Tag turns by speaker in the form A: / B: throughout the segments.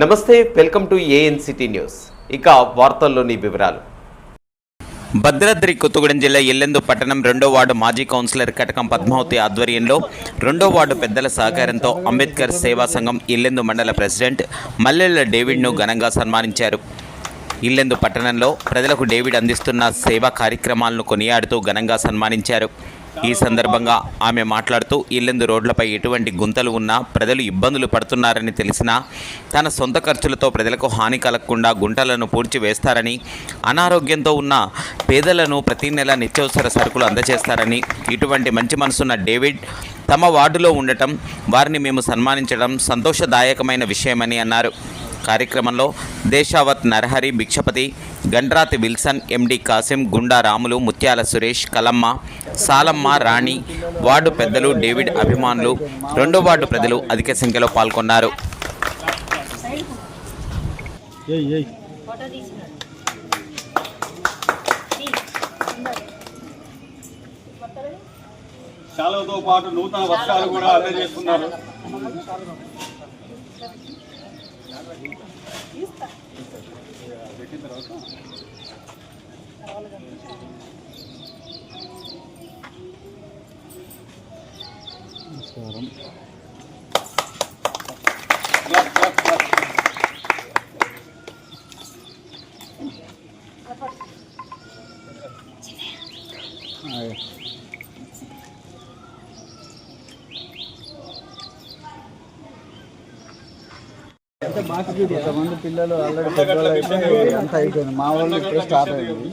A: నమస్తే welcome to AN city news. ఇక వార్తల్లోని వివరాలు.
B: భద్రాద్రి కొత్తగూడెం జిల్లా ఎల్లెందు పట్టణం రెండో వార్డు మాజీ కౌన్సిలర్ కటకం పద్మావతి ఆధ్వర్యంలో రెండో వార్డు పెద్దల సహకారంతో అంబేద్కర్ సేవా సంఘం ఇల్లెందు మండల ప్రెసిడెంట్ మల్లెల్ల డేవిడ్ను ఘనంగా సన్మానించారు. ఇల్లెందు పట్టణంలో ప్రజలకు డేవిడ్ అందిస్తున్న సేవా కార్యక్రమాలను కొనియాడుతూ ఘనంగా సన్మానించారు. ఈ సందర్భంగా ఆమె మాట్లాడుతూ ఇల్లెందు రోడ్లపై ఎటువంటి గుంతలు ఉన్నా ప్రజలు ఇబ్బందులు పడుతున్నారని తెలిసినా తన సొంత ఖర్చులతో ప్రజలకు హాని కలగకుండా గుంటలను పూడ్చి వేస్తారని అనారోగ్యంతో ఉన్న పేదలను ప్రతి నెల నిత్యవసర సరుకులు అందజేస్తారని ఇటువంటి మంచి మనసున్న డేవిడ్ తమ వార్డులో ఉండటం వారిని మేము సన్మానించడం సంతోషదాయకమైన విషయమని అన్నారు. కార్యక్రమంలో Deshavath Narahari Bhikshapathi Gandrathi Wilson MD Kasim Gunda Ramulu Mutyala Suresh Kalamma Salamma Rani ward పెద్దలు డేవిడ్ అభిమానులు రెండో వార్డు ప్రజలు అధిక సంఖ్యలో పాల్గొన్నారు.
C: శాలతో పాటు నూతన వర్షాలు కూడా అందజేస్తున్నారు. పెట్టిన తర్వాత నమస్కారం.
D: కొంతమంది పిల్లలు ఆల్రెడీ పెద్దవాళ్ళు అయితే అంతా అయిపోయింది. మా వాళ్ళు ఇప్పుడే స్టార్ట్ అయింది.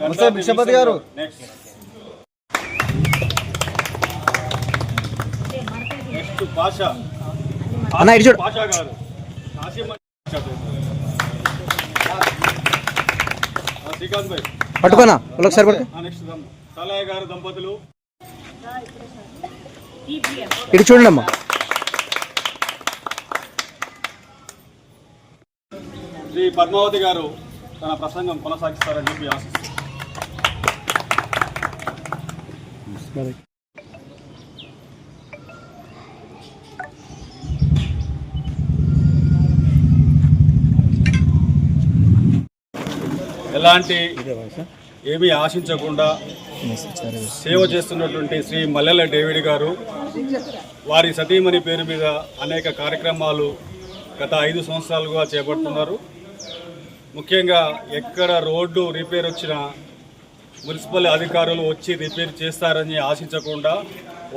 D: నమస్తే భిక్షపతి గారు. అన్న, ఇటు చూడు. పట్టుకోనా? ఒకసారి పట్టుకో.
C: ఆ, నెక్స్ట్ దమ్. సాలయ్య గారు దంపతులు.
D: ఇటు చూడండి అమ్మా
C: శ్రీ పద్మావతి గారు తన ప్రసంగం కొనసాగిస్తారని చెప్పి ఆశిస్తున్నాను ఎలాంటి ఏమీ ఆశించకుండా సేవ చేస్తున్నటువంటి శ్రీ మల్లెల డేవిడ్ గారు వారి సతీమణి పేరు మీద అనేక కార్యక్రమాలు గత ఐదు సంవత్సరాలుగా చేపడుతున్నారు. ముఖ్యంగా ఎక్కడ రోడ్డు రిపేర్ వచ్చినా మున్సిపల్ అధికారులు వచ్చి రిపేర్ చేస్తారని ఆశించకుండా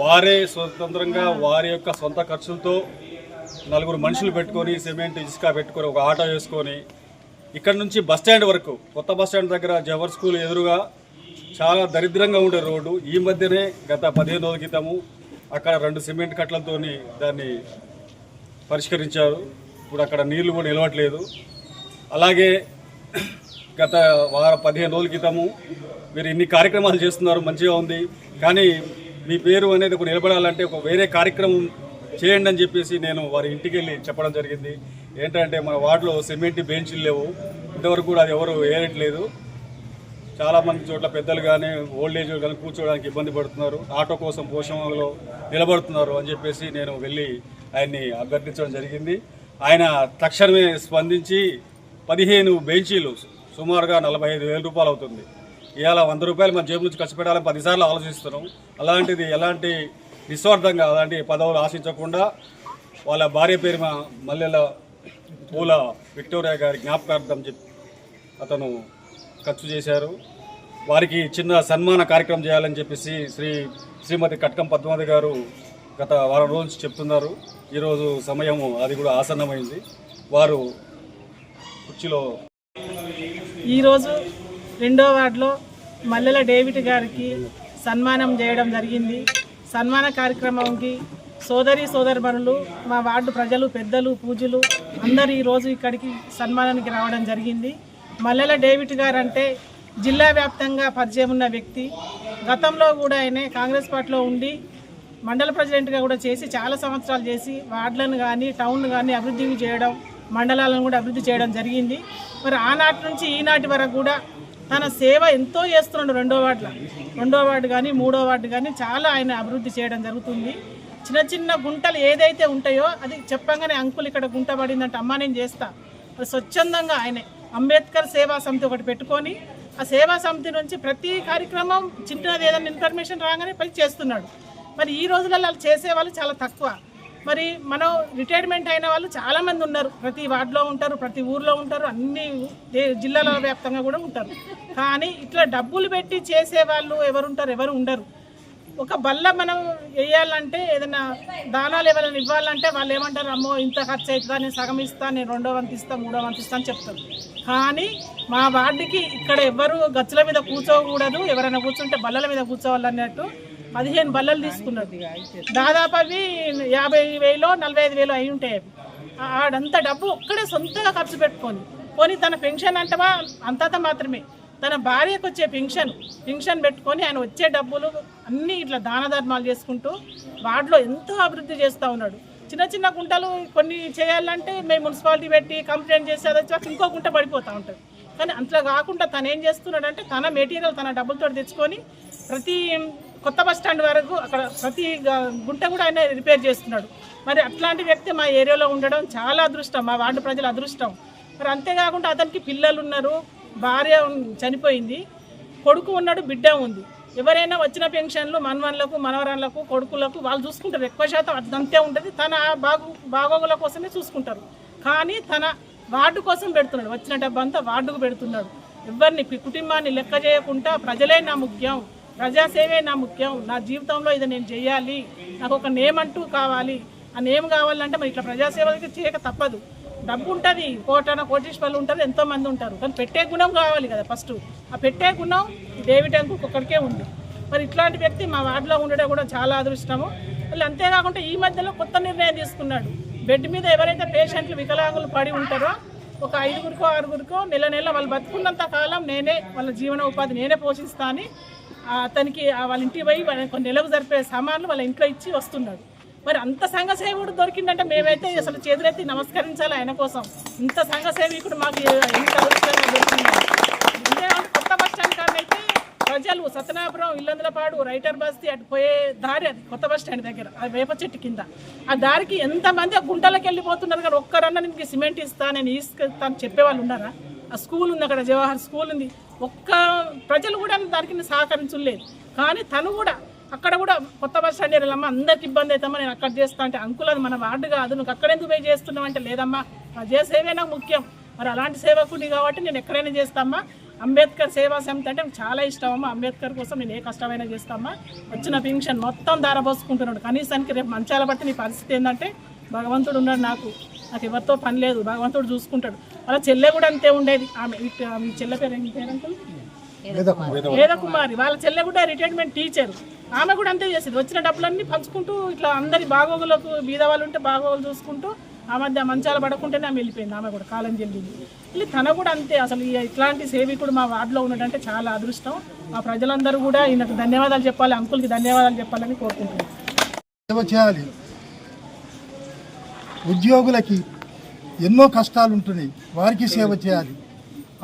C: వారే స్వతంత్రంగా వారి యొక్క సొంత ఖర్చులతో నలుగురు మనుషులు పెట్టుకొని సిమెంట్ ఇసుక పెట్టుకొని ఒక ఆటో వేసుకొని ఇక్కడ నుంచి బస్ స్టాండ్ వరకు కొత్త బస్ స్టాండ్ దగ్గర జవహర్ స్కూల్ ఎదురుగా చాలా దరిద్రంగా ఉండే రోడ్డు. ఈ మధ్యనే గత పదిహేను రోజుల క్రితము అక్కడ రెండు సిమెంట్ కట్టలతోని దాన్ని పరిష్కరించారు. ఇప్పుడు అక్కడ నీళ్ళు కూడా నిలవట్లేదు. అలాగే గత వారం పదిహేను రోజుల క్రితము మీరు ఇన్ని కార్యక్రమాలు చేస్తున్నారు మంచిగా ఉంది. కానీ మీ పేరు అనేది ఒక నిలబడాలంటే ఒక వేరే కార్యక్రమం చేయండి అని చెప్పేసి నేను వారి ఇంటికి వెళ్ళి చెప్పడం జరిగింది. ఏంటంటే మన వార్డులో సిమెంట్ బెంచ్లు లేవు. ఇంతవరకు కూడా అది ఎవరు వేయట్లేదు. చాలా మంది చోట్ల పెద్దలు కానీ ఓల్డ్ ఏజ్ కానీ కూర్చోవడానికి ఇబ్బంది పడుతున్నారు. ఆటో కోసం పోషణలో నిలబడుతున్నారు అని చెప్పేసి నేను వెళ్ళి ఆయన్ని అభ్యర్థించడం జరిగింది. ఆయన తక్షణమే స్పందించి పదిహేను బెంచీలు సుమారుగా నలభై ఐదు వేల రూపాయలు అవుతుంది. ఇవాళ వంద రూపాయలు మన జేబు నుంచి ఖర్చు పెట్టాలని పదిసార్లు ఆలోచిస్తున్నాం. అలాంటిది ఎలాంటి నిస్వార్థంగా అలాంటి పదవులు ఆశించకుండా వాళ్ళ భార్య పేరు మా మల్లెల పూల విక్టోరియా గారి జ్ఞాపకార్థం చెప్పి అతను ఖర్చు చేశారు. వారికి చిన్న సన్మాన కార్యక్రమం చేయాలని చెప్పేసి శ్రీ శ్రీమతి కట్కం పద్మావతి గారు గత వారం రోజుల నుంచి చెప్తున్నారు. ఈరోజు సమయం అది కూడా ఆసన్నమైంది. వారు కుర్చీలో
E: ఈరోజు రెండో వార్డులో మల్లెల డేవిడ్ గారికి సన్మానం చేయడం జరిగింది. సన్మాన కార్యక్రమంకి సోదరి సోదరిమణులు మా వార్డు ప్రజలు పెద్దలు పూజలు అందరూ ఈరోజు ఇక్కడికి సన్మానానికి రావడం జరిగింది. మల్లెల డేవిడ్ గారు అంటే జిల్లా వ్యాప్తంగా పరిచయం ఉన్న వ్యక్తి. గతంలో కూడా ఆయనే కాంగ్రెస్ పార్టీలో ఉండి మండల ప్రెసిడెంట్గా కూడా చేసి చాలా సంవత్సరాలు చేసి వార్డులను కానీ టౌన్ కానీ అభివృద్ధి చేయడం మండలాలను కూడా అభివృద్ధి చేయడం జరిగింది. మరి ఆనాటి నుంచి ఈనాటి వరకు కూడా తన సేవ ఎంతో చేస్తున్నాడు రెండో వార్డులో. రెండో వార్డు కానీ మూడో వార్డు కానీ చాలా ఆయన అభివృద్ధి చేయడం జరుగుతుంది. చిన్న చిన్న గుంటలు ఏదైతే ఉంటాయో అది చెప్పంగానే అంకుల్ ఇక్కడ గుంట పడిందంటే అమ్మ నేను చేస్తా. స్వచ్ఛందంగా ఆయనే అంబేద్కర్ సేవా సమితి ఒకటి పెట్టుకొని ఆ సేవా సమితి నుంచి ప్రతి కార్యక్రమం చిన్నది ఏదైనా ఇన్ఫర్మేషన్ రాగానే పని చేస్తున్నాడు. మరి ఈ రోజులలో అలా చేసేవాళ్ళు చాలా తక్కువ. మరి మనం రిటైర్మెంట్ అయిన వాళ్ళు చాలామంది ఉన్నారు. ప్రతి వార్డులో ఉంటారు ప్రతి ఊర్లో ఉంటారు అన్ని జిల్లాల వ్యాప్తంగా కూడా ఉంటారు. కానీ ఇట్లా డబ్బులు పెట్టి చేసే వాళ్ళు ఎవరు ఉండరు. ఒక బల్ల మనం వేయాలంటే ఏదైనా దానాలు ఎవరైనా ఇవ్వాలంటే వాళ్ళు ఏమంటారు అమ్మో ఇంత ఖర్చు అవుతుందా నేను సగం ఇస్తా నేను రెండో వంతు ఇస్తా మూడో వంతు ఇస్తా అని చెప్తారు. కానీ మా వార్డుకి ఇక్కడ ఎవరు గచ్చుల మీద కూర్చోకూడదు. ఎవరైనా కూర్చుంటే బల్లల మీద కూర్చోవాలన్నట్టు పదిహేను బల్లలు తీసుకున్నది దాదాపు అవి యాభై వేలో నలభై ఐదు వేలు అయి ఉంటాయి అవి. ఆడంత డబ్బు ఒక్కడే సొంతంగా ఖర్చు పెట్టుకొని పోనీ తన పెన్షన్ అంటవా? అంతంత మాత్రమే. తన భార్యకు వచ్చే పెన్షన్ పెన్షన్ పెట్టుకొని ఆయన వచ్చే డబ్బులు అన్నీ ఇట్లా దాన ధర్మాలు చేసుకుంటూ వాటిలో ఎంతో అభివృద్ధి చేస్తూ ఉన్నాడు. చిన్న చిన్న గుంటలు కొన్ని చేయాలంటే మేము మున్సిపాలిటీ పెట్టి కంప్లైంట్ చేసి అది ఇంకో గుంట పడిపోతూ ఉంటుంది కానీ అంతలా కాకుండా తను ఏం చేస్తున్నాడంటే తన మెటీరియల్ తన డబ్బులతో తెచ్చుకొని ప్రతి కొత్త బస్ స్టాండ్ వరకు అక్కడ ప్రతి గుంట కూడా ఆయన రిపేర్ చేస్తున్నాడు. మరి అట్లాంటి వ్యక్తి మా ఏరియాలో ఉండడం చాలా అదృష్టం. మా వార్డు ప్రజల అదృష్టం. మరి అంతేకాకుండా అతనికి పిల్లలు ఉన్నారు భార్య చనిపోయింది కొడుకు ఉన్నాడు బిడ్డ ఉంది. ఎవరైనా వచ్చిన పెన్షన్లు మనవన్లకు మనవరాళ్ళకు కొడుకులకు వాళ్ళు చూసుకుంటారు. ఎక్కువ శాతం అదంతే ఉంటుంది. తన బాగు బాగోగుల కోసమే చూసుకుంటారు. కానీ తన వార్డు కోసం పెడుతున్నాడు. వచ్చిన డబ్బంతా వార్డుకు పెడుతున్నాడు. ఎవరిని కుటుంబాన్ని లెక్క చేయకుండా ప్రజలే నా ముఖ్యం ప్రజాసేవే నా ముఖ్యం నా జీవితంలో ఇది నేను చేయాలి నాకు ఒక నేమ్ అంటూ కావాలి ఆ నేమ్ కావాలంటే మరి ఇట్లా ప్రజాసేవలకి చేయక తప్పదు. డబ్బు ఉంటుంది కోటన కోటీశ్వర్లు ఉంటారు ఎంతో మంది ఉంటారు. కానీ పెట్టే గుణం కావాలి కదా ఫస్ట్ ఆ పెట్టే గుణం డేవిడ్ అంకుల్ ఒక్కడికే ఉంది. మరి ఇట్లాంటి వ్యక్తి మా వార్డులో ఉండడం కూడా చాలా అదృష్టము. మళ్ళీ అంతేకాకుండా ఈ మధ్యలో కొత్త నిర్ణయం తీసుకున్నాడు. బెడ్ మీద ఎవరైతే పేషెంట్లు వికలాంగులు పడి ఉంటారో ఒక ఐదుగురికో ఆరుగురికో నెల నెల వాళ్ళు బతుకున్నంత కాలం నేనే వాళ్ళ జీవన ఉపాధి నేనే పోషిస్తా అని అతనికి వాళ్ళ ఇంటికి పోయి కొన్ని నెలకు జరిపే సామాన్లు వాళ్ళ ఇంట్లో ఇచ్చి వస్తున్నాడు. మరి అంత సంఘ సేవకుడు దొరికిందంటే మేమైతే అసలు చేతులెత్తి నమస్కరించాలి ఆయన కోసం. ఇంత సంఘ సేవకుడు మాకు ఎంత అదృష్టంగా దొరికింది కొత్త బస్ స్టాండ్ అయితే ప్రజలు సత్యనాపురం ఇల్లందులపాడు రైటర్ బస్తీ అటు పోయే దారి అది కొత్త బస్ స్టాండ్ దగ్గర ఆ వేప చెట్టు కింద. ఆ దారికి ఎంతమంది ఆ గుంటలకు వెళ్ళిపోతున్నారు కానీ ఒక్కరన్నా నీకు సిమెంట్ ఇస్తా నేను ఇస్తాను చెప్పేవాళ్ళు ఉన్నారా? ఆ స్కూల్ ఉంది అక్కడ జవహర్ స్కూల్ ఉంది. ఒక్క ప్రజలు కూడా దానికి సహకరించలేదు. కానీ తను కూడా అక్కడ కూడా కొత్త బస్ స్టాండ్ వెళ్ళమ్మా అందరికి ఇబ్బంది అవుతామా నేను అక్కడ చేస్తా అంటే అంకుల్ అది మన వార్డు కాదు. నువ్వు అక్కడ ఎందుకు పోయి చేస్తున్నావు అంటే లేదమ్మా ప్రజా సేవే నాకు ముఖ్యం. మరి అలాంటి సేవకుడి కాబట్టి నేను ఎక్కడైనా చేస్తామా అంబేద్కర్ సేవా సమితి అంటే చాలా ఇష్టం అమ్మా. అంబేద్కర్ కోసం నేను ఏ కష్టమైనా చేస్తామా వచ్చిన పెన్షన్ మొత్తం దారపోసుకుంటున్నాడు కనీసానికి రేపు మంచాల బట్టి నీ పరిస్థితి ఏంటంటే భగవంతుడు ఉన్నాడు నాకు. నాకు ఎవరితో పని లేదు. భగవంతుడు చూసుకుంటాడు. అలా చెల్లె కూడా అంతే ఉండేది. ఆమె ఆమె చెల్లె పేరు ఏం పేరు వేదకుమారి. వాళ్ళ చెల్లె కూడా రిటైర్మెంట్ టీచర్ ఆమె కూడా అంతే చేసేది. వచ్చిన డబ్బులన్నీ పంచుకుంటూ ఇట్లా అందరి బాగోగులకు బీద వాళ్ళు ఉంటే బాగోగులు చూసుకుంటూ ఆ మధ్య మంచాలు పడకుంటేనే ఆమె వెళ్ళిపోయింది. ఆమె కూడా కాలం చెల్లింది. మళ్ళీ తన కూడా అంతే. అసలు ఇట్లాంటి సేవికుడు మా వార్డులో ఉన్నదంటే చాలా అదృష్టం. మా ప్రజలందరూ కూడా ఈయనకు ధన్యవాదాలు చెప్పాలి. అంకుల్కి ధన్యవాదాలు చెప్పాలని కోరుకుంటున్నాను
F: సేవ చేయాలి. ఉద్యోగులకి ఎన్నో కష్టాలు ఉంటున్నాయి. వారికి సేవ చేయాలి.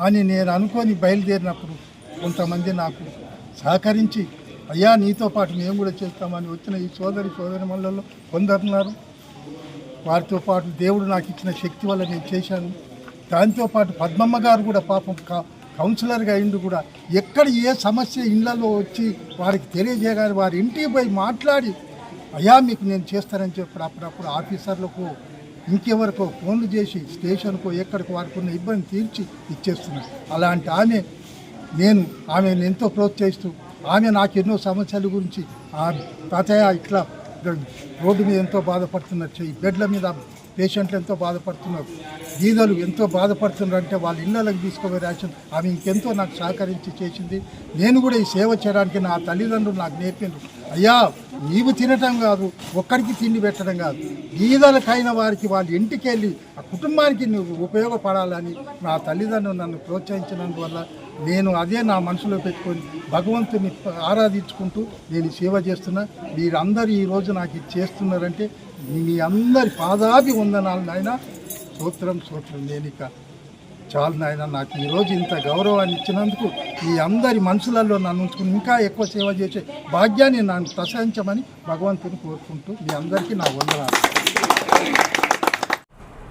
F: అని నేను అనుకొని బయలుదేరినప్పుడు కొంతమంది నాకు సహకరించి అయ్యా నీతో పాటు మేము కూడా చేస్తామని వచ్చిన ఈ సోదరి సోదరి మళ్ళలో కొందరున్నారు వారితో పాటు దేవుడు నాకు ఇచ్చిన శక్తి వల్ల నేను చేశాను. దాంతోపాటు పద్మమ్మ గారు కూడా పాపం కా- కౌన్సిలర్గా అయిండు కూడా. ఎక్కడ ఏ సమస్య ఇళ్ళలో వచ్చి వారికి తెలియజేయగానే వారి ఇంటికి పోయి మాట్లాడి అయ్యా మీకు నేను చేస్తానని చెప్పి అప్పుడప్పుడు ఆఫీసర్లకు ఇంకెవరికో ఫోన్లు చేసి స్టేషన్కో ఎక్కడికో వారికి ఉన్న ఇబ్బంది తీర్చి ఇచ్చేస్తున్నారు అలాంటి ఆమె నేను ఆమెను ఎంతో ప్రోత్సహిస్తూ ఆమె నాకు ఎన్నో సమస్యల గురించి ఆ తాతయ్య ఇట్లా రోడ్డు మీద ఎంతో బాధపడుతున్నారు చెయ్యి బెడ్ల మీద పేషెంట్లు ఎంతో బాధపడుతున్నారు గీదలు ఎంతో బాధపడుతున్నారు అంటే వాళ్ళ ఇళ్ళకి తీసుకుపోయి రేషన్ ఆమె ఇంకెంతో నాకు సహకరించి చేసింది. నేను కూడా ఈ సేవ చేయడానికి నా తల్లిదండ్రులు నాకు నేర్పిండ్రు. అయ్యా నీవు తినటం కాదు ఒక్కడికి తిండి పెట్టడం కాదు గీదలకైన వారికి వాళ్ళ ఇంటికి వెళ్ళి ఆ కుటుంబానికి నువ్వు ఉపయోగపడాలని నా తల్లిదండ్రులు నన్ను ప్రోత్సహించినందువల్ల నేను అదే నా మనసులో పెట్టుకొని భగవంతుని ఆరాధించుకుంటూ నేను సేవ చేస్తున్నా. మీరందరూ ఈరోజు నాకు ఇది చేస్తున్నారంటే మీ అందరి పాదాభి వందనాలు నాయన. సూత్రం సూత్రం నేనిక చాలు నాయన. నాకు ఈరోజు ఇంత గౌరవాన్ని ఇచ్చినందుకు ఈ అందరి మనసులలో నన్ను ఉంచుకుని ఇంకా ఎక్కువ సేవ చేసే భాగ్యాన్ని నన్ను ప్రశంసమని భగవంతుని కోరుకుంటూ మీ అందరికీ నా వందనాలు.